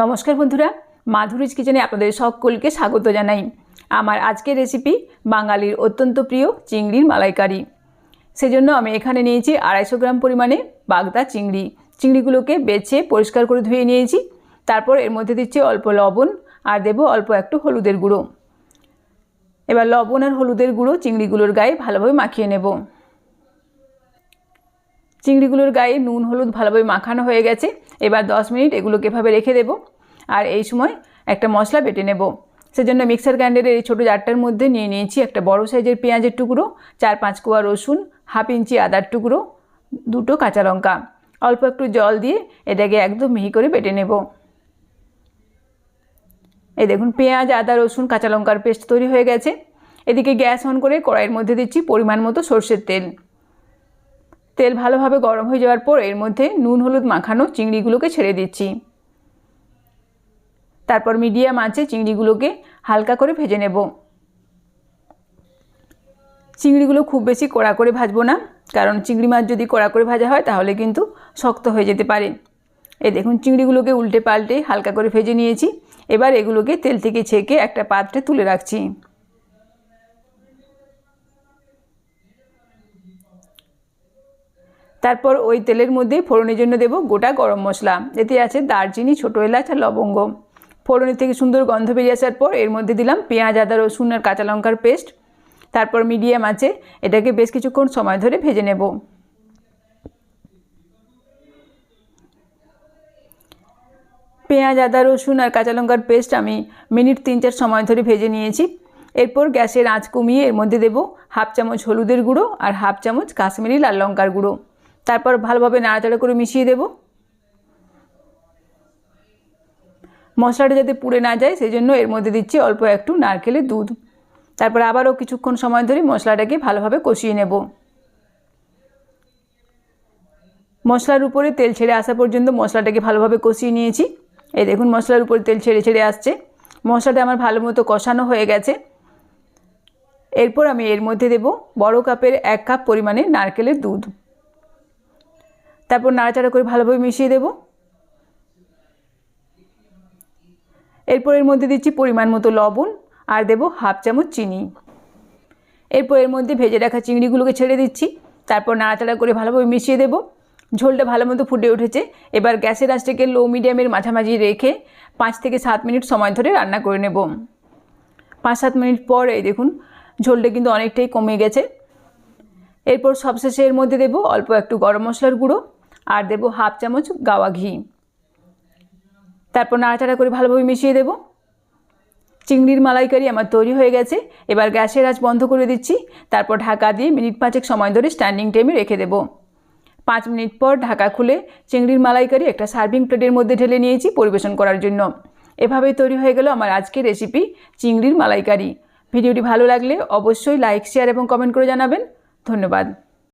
নমস্কার বন্ধুরা, মাধুরীজ কিচেনে আপনাদের সকলকে স্বাগত জানাই। আমার আজকের রেসিপি বাঙালির অত্যন্ত প্রিয় চিংড়ির মালাইকারি। সেজন্য আমি এখানে নিয়েছি আড়াইশো গ্রাম পরিমাণে বাগদা চিংড়ি। চিংড়িগুলোকে বেছে পরিষ্কার করে ধুয়ে নিয়েছি। তারপর এর মধ্যে দিচ্ছি অল্প লবণ আর দেবো অল্প একটু হলুদের গুঁড়ো। এবার লবণ আর হলুদের গুঁড়ো চিংড়িগুলোর গায়ে ভালোভাবে মাখিয়ে নেব। চিংড়িগুলোর গায়ে নুন, হলুদ ভালোভাবে মাখানো হয়ে গেছে। এবার দশ মিনিট এগুলোকে এভাবে রেখে দেব। আর এই সময় একটা মশলা বেটে নেব। সেজন্য মিক্সার গ্রাইন্ডারের এই ছোটো জারটার মধ্যে নিয়ে নিয়েছি একটা বড় সাইজের পেঁয়াজের টুকরো, চার পাঁচ কোয়া রসুন, হাফ ইঞ্চি আদার টুকরো, দুটো কাঁচা লঙ্কা। অল্প একটু জল দিয়ে এটাকে একদম মিহি করে বেটে নেব। এই দেখুন, পেঁয়াজ, আদা, রসুন, কাঁচা লঙ্কার পেস্ট তৈরি হয়ে গেছে। এদিকে গ্যাস অন করে কড়াইয়ের মধ্যে দিচ্ছি পরিমাণ মতো সর্ষের তেল। তেল ভালোভাবে গরম হয়ে যাওয়ার পর এর মধ্যে নুন, হলুদ মাখানো চিংড়িগুলোকে ছেড়ে দিচ্ছি। তারপর মিডিয়াম আঁচে চিংড়িগুলোকে হালকা করে ভেজে নেব। চিংড়িগুলো খুব বেশি কড়া করে ভাজবো না, কারণ চিংড়ি মাছ যদি কড়া করে ভাজা হয় তাহলে কিন্তু শক্ত হয়ে যেতে পারে। এ দেখুন, চিংড়িগুলোকে উল্টে পাল্টে হালকা করে ভেজে নিয়েছি। এবার এগুলোকে তেল থেকে ছেঁকে একটা পাত্রে তুলে রাখছি। তারপর ওই তেলের মধ্যেই ফোড়নের জন্য দেব গোটা গরম মশলা। এতে আছে দারচিনি, ছোটো এলাচ আর লবঙ্গ। ফোড়নের থেকে সুন্দর গন্ধ বেরিয়ে আসার পর এর মধ্যে দিলাম পেঁয়াজ, আদা, রসুন আর কাঁচা লঙ্কার পেস্ট। তারপর মিডিয়াম আছে, এটাকে বেশ কিছুক্ষণ সময় ধরে ভেজে নেব। পেঁয়াজ, আদা, রসুন আর কাঁচা লঙ্কার পেস্ট আমি মিনিট তিন চার সময় ধরে ভেজে নিয়েছি। এরপর গ্যাসের আঁচ কমিয়ে এর মধ্যে দেব হাফ চামচ হলুদের গুঁড়ো আর হাফ চামচ কাশ্মীরি লাল লঙ্কার গুঁড়ো। তারপর ভালোভাবে নাড়াচাড়া করে মিশিয়ে দেব। মশলাটা যাতে পুড়ে না যায় সেই জন্য এর মধ্যে দিচ্ছি অল্প একটু নারকেলের দুধ। তারপর আবারও কিছুক্ষণ সময় ধরে মশলাটাকে ভালোভাবে কষিয়ে নেব। মশলার উপরে তেল ছেড়ে আসা পর্যন্ত মশলাটাকে ভালোভাবে কষিয়ে নিয়েছি। এই দেখুন, মশলার উপরে তেল ছেড়ে ছেড়ে আসছে। মশলাটা আমার ভালো মতো কষানো হয়ে গেছে। এরপর আমি এর মধ্যে দেব বড় কাপের এক কাপ পরিমাণে নারকেলের দুধ। তারপর নাড়াচাড়া করে ভালোভাবে মিশিয়ে দেব। এরপর এর মধ্যে দিচ্ছি পরিমাণ মতো লবণ আর দেব হাফ চামচ চিনি। এরপর এর মধ্যে ভেজে রাখা চিংড়িগুলোকে ছেড়ে দিচ্ছি। তারপর নাড়াচাড়া করে ভালোভাবে মিশিয়ে দেব। ঝোলটা ভালো মতো ফুটে উঠেছে। এবার গ্যাসের আঁচটাকে লো মিডিয়ামের মাঝামাঝি রেখে পাঁচ থেকে সাত মিনিট সময় ধরে রান্না করে নেব। পাঁচ সাত মিনিট পর এই দেখুন, ঝোলটা কিন্তু অনেকটাই কমে গেছে। এরপর সবশেষে এর মধ্যে দেব অল্প একটু গরম মশলার গুঁড়ো। আর দেব হাফ চামচ গাওয়া ঘি। তারপর নাড়াচাড়া করে ভালোভাবে মিশিয়ে দেব। চিংড়ির মালাইকারি আমার তৈরি হয়ে গেছে। এবার গ্যাসের আঁচ বন্ধ করে দিচ্ছি। তারপর ঢাকা দিয়ে মিনিট পাঁচেক সময় ধরে স্ট্যান্ডিং টাইমে রেখে দেব। পাঁচ মিনিট পর ঢাকা খুলে চিংড়ির মালাইকারি একটা সার্ভিং প্লেটের মধ্যে ঢেলে নিয়েছি পরিবেশন করার জন্য। এভাবেই তৈরি হয়ে গেল আমার আজকের রেসিপি চিংড়ির মালাইকারি। ভিডিওটি ভালো লাগলে অবশ্যই লাইক, শেয়ার এবং কমেন্ট করে জানাবেন। ধন্যবাদ।